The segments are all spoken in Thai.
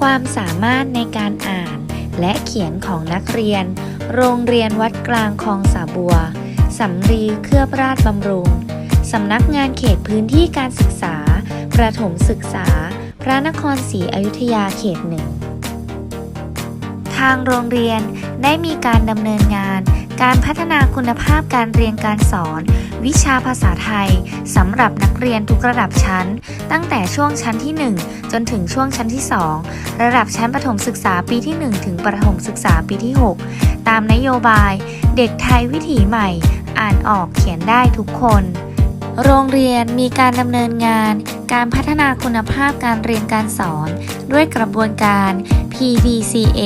ความสามารถในการอ่านและเขียนของนักเรียน โรงเรียนวัดกลางคลองสาบัว สำรีเคลือบราชบำรุง สำนักงานเขตพื้นที่การศึกษา ประถมศึกษา พระนครศรีอยุธยาเขตหนึ่ง ทางโรงเรียนได้มีการดำเนินงาน การพัฒนาคุณภาพการเรียนการสอน วิชาภาษาไทยสำหรับนักเรียนทุกระดับชั้น ตั้งแต่ช่วงชั้นที่ 1 จนถึงช่วงชั้นที่ 2 ระดับชั้นประถมศึกษาปีที่ 1 ถึงประถมศึกษาปีที่ 6 ตามนโยบาย เด็กไทยวิถีใหม่ อ่านออกเขียนได้ทุกคน โรงเรียนมีการดำเนินงาน การพัฒนาคุณภาพการเรียนการสอน ด้วยกระบวนการ PDCA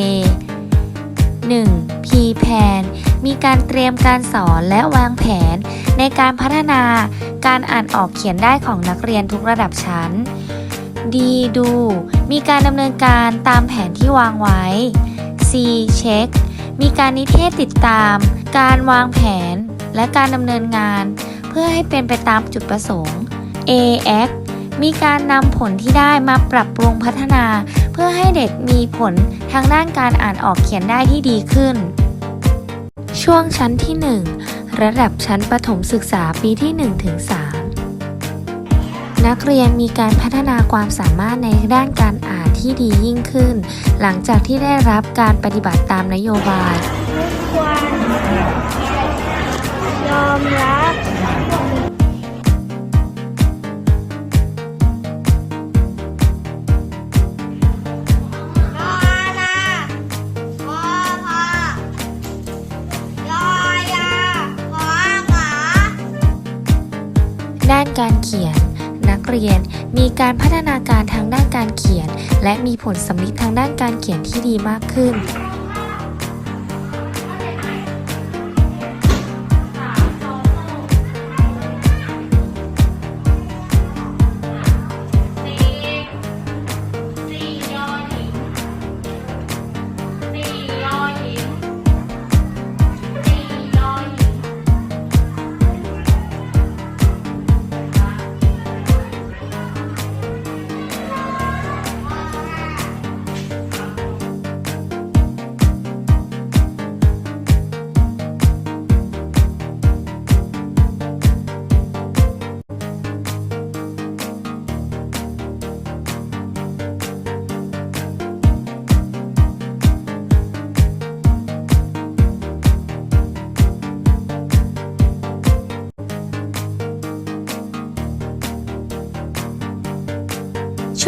1. P-PAN มีการเตรียมการสอนและวางแผน ในการพัฒนาการอ่านออกเขียนได้ของนักเรียนทุกระดับชั้น D ดู มีการดำเนินการตามแผนที่วางไว้ C เช็ค มีการนิเทศติดตาม การวางแผน และการดำเนินงาน เพื่อให้เป็นไปตามจุดประสงค์ A act มีการนำผลที่ได้มาปรับปรุงพัฒนา เพื่อให้เด็กมีผลทางด้านการอ่านออกเขียนได้ที่ดีขึ้น ช่วงชั้นที่ 1 ระดับชั้นประถมศึกษาปีที่1ถึง3นักเรียนมีการพัฒนาความสามารถในด้านการอ่านที่ดียิ่งขึ้น หลังจากที่ได้รับการปฏิบัติตามนโยบายควรย การเขียน นักเรียนมีการพัฒนาการทางด้านการเขียน และมีผลสำลิดทางด้านการเขียนที่ดีมากขึ้น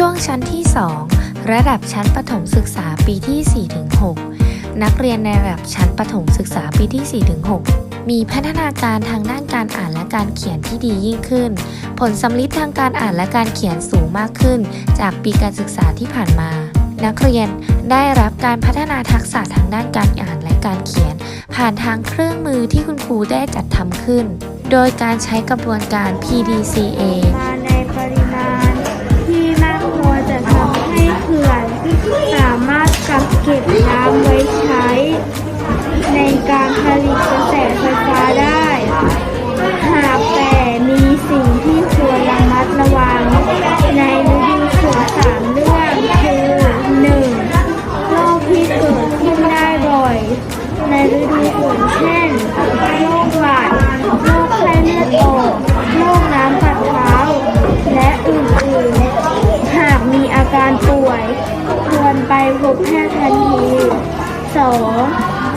ช่วงชั้นที่ 2 ระดับชั้นประถมศึกษาปีที่ 4-6 นักเรียนในระดับชั้นประถมศึกษาปีที่ 4-6 มีพัฒนาการทางด้านการอ่านและการเขียนที่ดียิ่งขึ้น ผลสำลิดทางการอ่านและการเขียนสูงมากขึ้น จากปีการศึกษาที่ผ่านมา นักเรียนได้รับการพัฒนาทักษะทางด้านการอ่านและการเขียน ผ่านทางเครื่องมือที่คุณครูได้จัดทำขึ้น โดยการใช้กระบวนการ PDCA สามารถกักเก็บน้ำไว้ใช้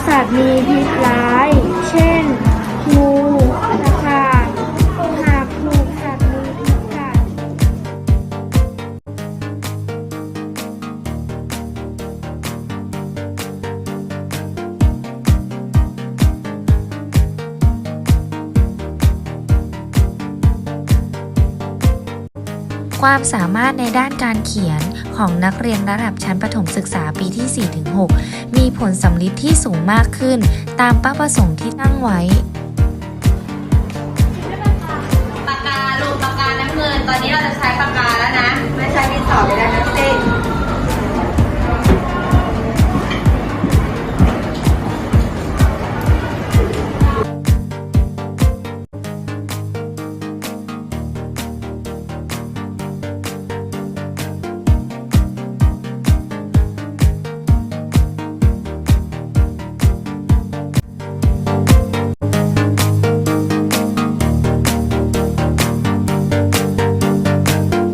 สัตว์มีพิษร้าย เช่น ความสามารถในด้านการเขียนของนักเรียนระดับชั้นประถมศึกษาปีที่ 4-6 มีผลสำลิดที่สูงมากขึ้น ตามเป้าประสงค์ที่ตั้งไว้ปากกาลูกปากกาน้ำเงิน ตอนนี้เราจะใช้ปากกาแล้วนะ ไม่ใช้ดินสอไปแล้วนะ